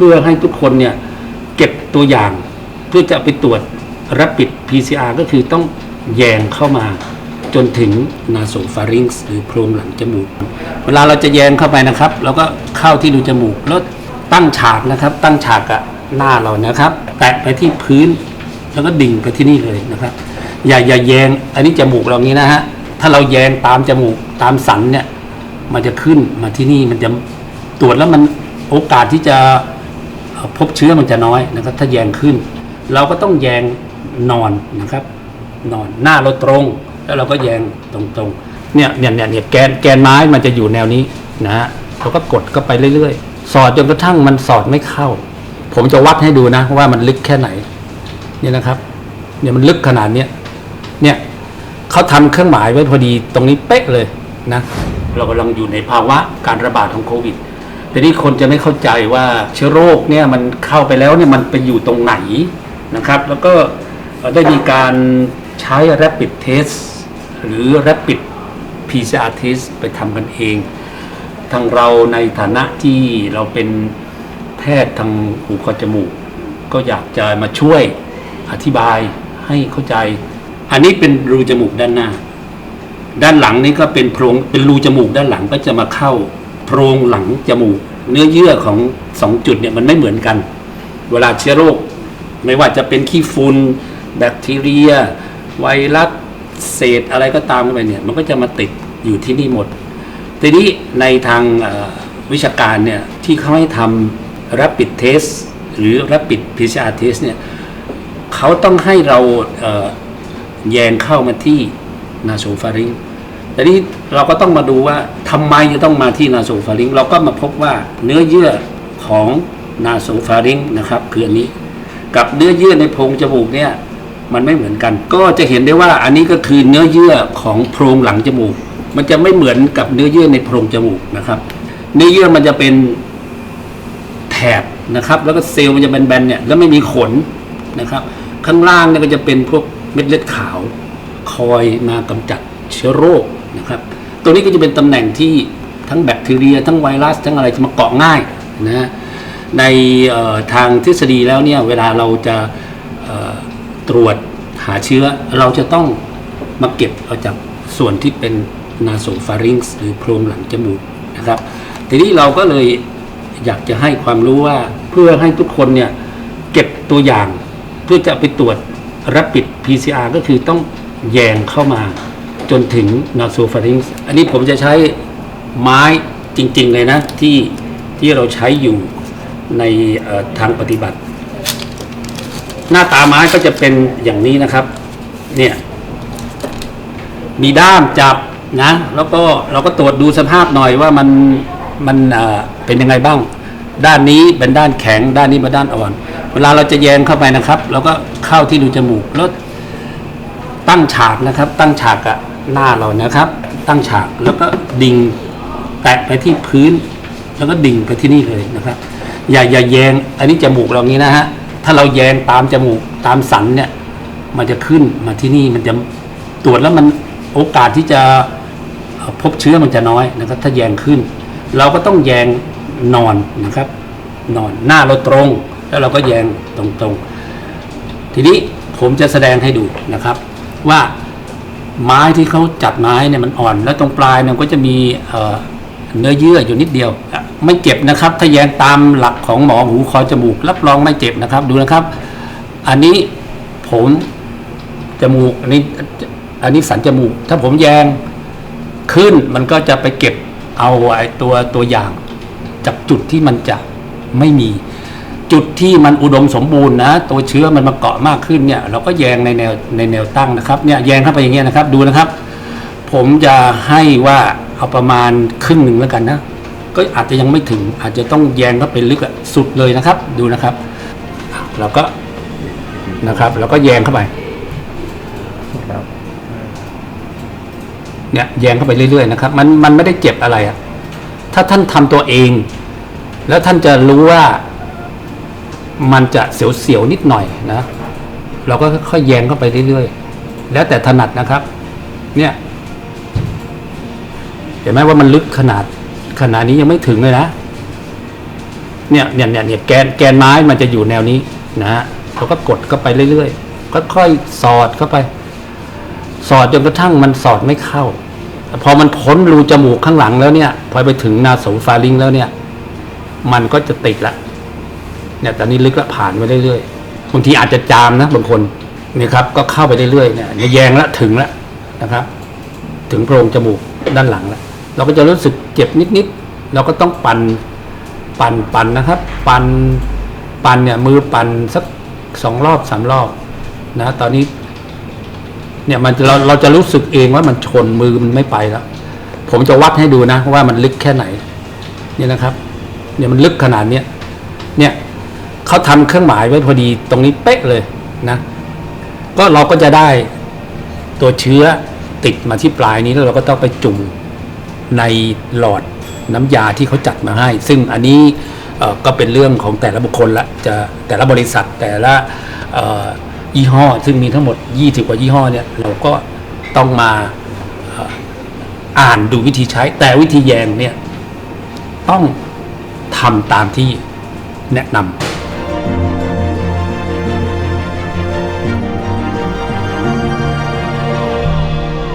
เพื่อให้ทุกคนเนี่ยเก็บตัวอย่างเพื่อจะไปตรวจรับปิด PCR ก็คือต้องแยงเข้ามาจนถึงนาโซฟาริงส์หรือโพรงหลังจมูก เวลาเราจะแยงเข้าไปนะครับเราก็เข้าที่รูจมูกแล้วตั้งฉากนะครับ ตั้งฉากกับหน้าเรานะครับ แตะไปที่พื้นแล้วก็ดิ่งไปที่นี่เลยนะครับ อย่าอย่าแยงอันนี้จมูกเรานี้นะฮะถ้าเราแยงตามจมูกตามสันเนี่ยมันจะขึ้นมาที่นี่มันจะตรวจแล้วมันโอกาสที่จะ พบเชื้อมันจะน้อยนะครับถ้าแยงขึ้น เราก็ต้องแยงนอนนะครับ นอนหน้าเราตรง แล้วเราก็แยงตรงๆเนี่ยเนี่ยเนี่ยเนี่ยแกนแกนไม้มันจะอยู่แนวนี้นะฮะเราก็กดก็ไปเรื่อยๆ สอดจนกระทั่งมันสอดไม่เข้า ผมจะวัดให้ดูนะ ว่ามันลึกแค่ไหนเนี่ยนะครับเนี่ยมันลึกขนาดเนี้ยเนี่ยเขาทำเครื่องหมายไว้พอดีตรงนี้เป๊ะเลยนะ เรากำลังอยู่ในภาวะการระบาดของโควิด แต่นี่คนจะไม่เข้าใจว่าเชื้อโรคเนี่ยมันเข้าไปแล้วเนี่ยมันไปอยู่ตรงไหนนะครับ แล้วก็ได้มีการใช้ rapid test หรือ rapid PCR test ไปทำกันเอง ทางเราในฐานะที่เราเป็นแพทย์ทางหูคอจมูก ก็อยากจะมาช่วยอธิบายให้เข้าใจ อันนี้เป็นรูจมูกด้านหน้า ด้านหลังนี่ก็เป็นโพรงเป็นรูจมูกด้านหลังก็จะมาเข้า โพรงหลังจมูก เนื้อเยื่อของสองจุดเนี่ยมันไม่เหมือนกัน เวลาเชื้อโรค ไม่ว่าจะเป็นขี้ฝุ่นแบคทีเรีย ไวรัสเศษอะไรก็ตามไปเนี่ย มันก็จะมาติดอยู่ที่นี่หมด ทีนี้ในทางวิชาการเนี่ย ที่เขาให้ทำ rapid test หรือ rapid PCR test เนี่ยเขาต้องให้เราเแยงเข้ามาที่นาโซฟาริง แต่นี้เราก็ต้องมาดูว่าทำไมจะต้องมาที่นาโซฟาริงเราก็มาพบว่าเนื้อเยื่อของนาโซฟาริงนะครับคืออันนี้ กับเนื้อเยื่อในโพรงจมูกเนี่ยมันไม่เหมือนกัน ก็จะเห็นได้ว่าอันนี้ก็คือเนื้อเยื่อของโพรงหลังจมูก มันจะไม่เหมือนกับเนื้อเยื่อในโพรงจมูกนะครับ เนื้อเยื่อมันจะเป็นแถบนะครับ แล้วก็เซลล์มันจะแบนๆเนี่ยแล้วไม่มีขนนะครับ ข้างล่างเนี่ยก็จะเป็นพวกเม็ดเลือดขาว คอยมากำจัดเชื้อโรค นะครับ ตัวนี้ก็จะเป็นตำแหน่งที่ทั้งแบคทีเรีย ทั้งไวรัส ทั้งอะไรจะมาเกาะง่ายนะในทางทฤษฎีแล้วเนี่ยเวลาเราจะตรวจหาเชื้อเราจะต้องมาเก็บเอาจากส่วนที่เป็นนาโซฟาริงส์หรือโพรงหลังจมูกนะครับ ทีนี้เราก็เลยอยากจะให้ความรู้ว่าเพื่อให้ทุกคนเนี่ยเก็บตัวอย่างเพื่อจะไปตรวจรับปิด PCR ก็คือต้องแยงเข้ามา จนถึง nasopharynx อันนี้ผมจะใช้ไม้จริง ๆ เลยนะ ที่ที่เราใช้อยู่ในทางปฏิบัติ หน้าตาไม้ก็จะเป็นอย่างนี้นะครับ เนี่ย มีด้ามจับนะ แล้วก็เราก็ตรวจดูสภาพหน่อยว่ามันมันเป็นยังไงบ้าง ด้านนี้เป็นด้านแข็ง ด้านนี้เป็นด้านอ่อน เวลาเราจะแยงเข้าไปนะครับ เราก็เข้าที่รูจมูกแล้วตั้งฉากนะครับ ตั้งฉากกับ หน้าเรานะครับ ตั้งฉากแล้วก็ดิ่งแตะไปที่พื้น แล้วก็ดิ่งไปที่นี่เลยนะครับ อย่าอย่าแยง อันนี้จมูกเรานี้นะฮะถ้าเราแยงตามจมูกตามสันเนี่ย มันจะขึ้นมาที่นี่มันจะตรวจแล้วมันโอกาสที่จะพบเชื้อมันจะน้อยนะครับ ถ้าแยงขึ้น เราก็ต้องแยงนอนนะครับ นอนหน้าเราตรง แล้วเราก็แยงตรงๆ ทีนี้ผมจะแสดงให้ดูนะครับ ว่า ไม้ที่เขาจัดไม้เนี่ยมันอ่อน แล้วตรงปลายเนี่ยก็จะมีเนื้อเยื่ออยู่นิดเดียว ไม่เจ็บนะครับ ถ้าแยงตามหลักของหมอหูคอจมูก รับรองไม่เจ็บนะครับ ดูนะครับ อันนี้ผมจมูกอันนี้อันนี้สันจมูก ถ้าผมแยงขึ้นมันก็จะไปเก็บเอาไอ้ตัวตัวอย่างจากจุดที่มันจะไม่มี จุดที่มันอุดมสมบูรณ์นะ ตัวเชื้อมันมาเกาะมากขึ้นเนี่ย เราก็แยงในแนวในแนวตั้งนะครับเนี่ยแยงเข้าไปอย่างเงี้ยนะครับดูนะครับ ผมจะให้ว่าเอาประมาณครึ่งหนึ่งแล้วกันนะก็อาจจะยังไม่ถึงอาจจะต้องแยงเข้าไปลึกอะสุดเลยนะครับ ดูนะครับเราก็นะครับเราก็แยงเข้าไปเนี่ยแยงเข้าไปเรื่อยๆนะครับ มันมันไม่ได้เจ็บอะไรอะถ้าท่านทำตัวเอง แล้วท่านจะรู้ว่า มันจะเสียวๆนิดหน่อยนะ เราก็ค่อยแยงเข้าไปเรื่อยๆ แล้วแต่ถนัดนะครับ เนี่ย เห็นไหมว่ามันลึกขนาดขนาดนี้ยังไม่ถึงเลยนะ เนี่ยเนี่ยเนี่ยเนี่ยแกนแกนไม้มันจะอยู่แนวนี้นะฮะเราก็กดเข้าไปเรื่อยๆ ค่อยๆ สอดเข้าไป สอดจนกระทั่งมันสอดไม่เข้า พอมันพ้นรูจมูกข้างหลังแล้วเนี่ย พอไปถึงนาโสฟาริงแล้วเนี่ย มันก็จะติดละ เนี่ยตอนนี้ลึกละผ่านไปเรื่อยๆบางทีอาจจะจามนะบางคนเนี่ยครับก็เข้าไปเรื่อยๆเนี่ยเนี่ยแยงละถึงละนะครับ ถึงโพรงจมูกด้านหลังแล้วเราก็จะรู้สึกเจ็บนิดๆเราก็ต้องปันปันปันนะครับ ปันปันเนี่ยมือปันสักสองรอบสามรอบนะตอนนี้เนี่ยมันเราเราจะรู้สึกเองว่ามันชนมือมันไม่ไปแล้ว ผมจะวัดให้ดูนะว่ามันลึกแค่ไหน เนี่ยนะครับ เนี่ยมันลึกขนาดเนี้ยเนี่ย เขาทำเครื่องหมายไว้พอดีตรงนี้เป๊ะเลยนะก็เราก็จะได้ตัวเชื้อติดมาที่ปลายนี้แล้วเราก็ต้องไปจุ่มในหลอดน้ำยาที่เขาจัดมาให้ ซึ่งอันนี้ก็เป็นเรื่องของแต่ละบุคคลละจะแต่ละบริษัทแต่ละยี่ห้อ ซึ่งมีทั้งหมด 20 กว่ายี่ห้อเนี่ยเราก็ต้องมาออ่านดูวิธีใช้ แต่วิธีแยงเนี่ยต้องทำตามที่แนะนำ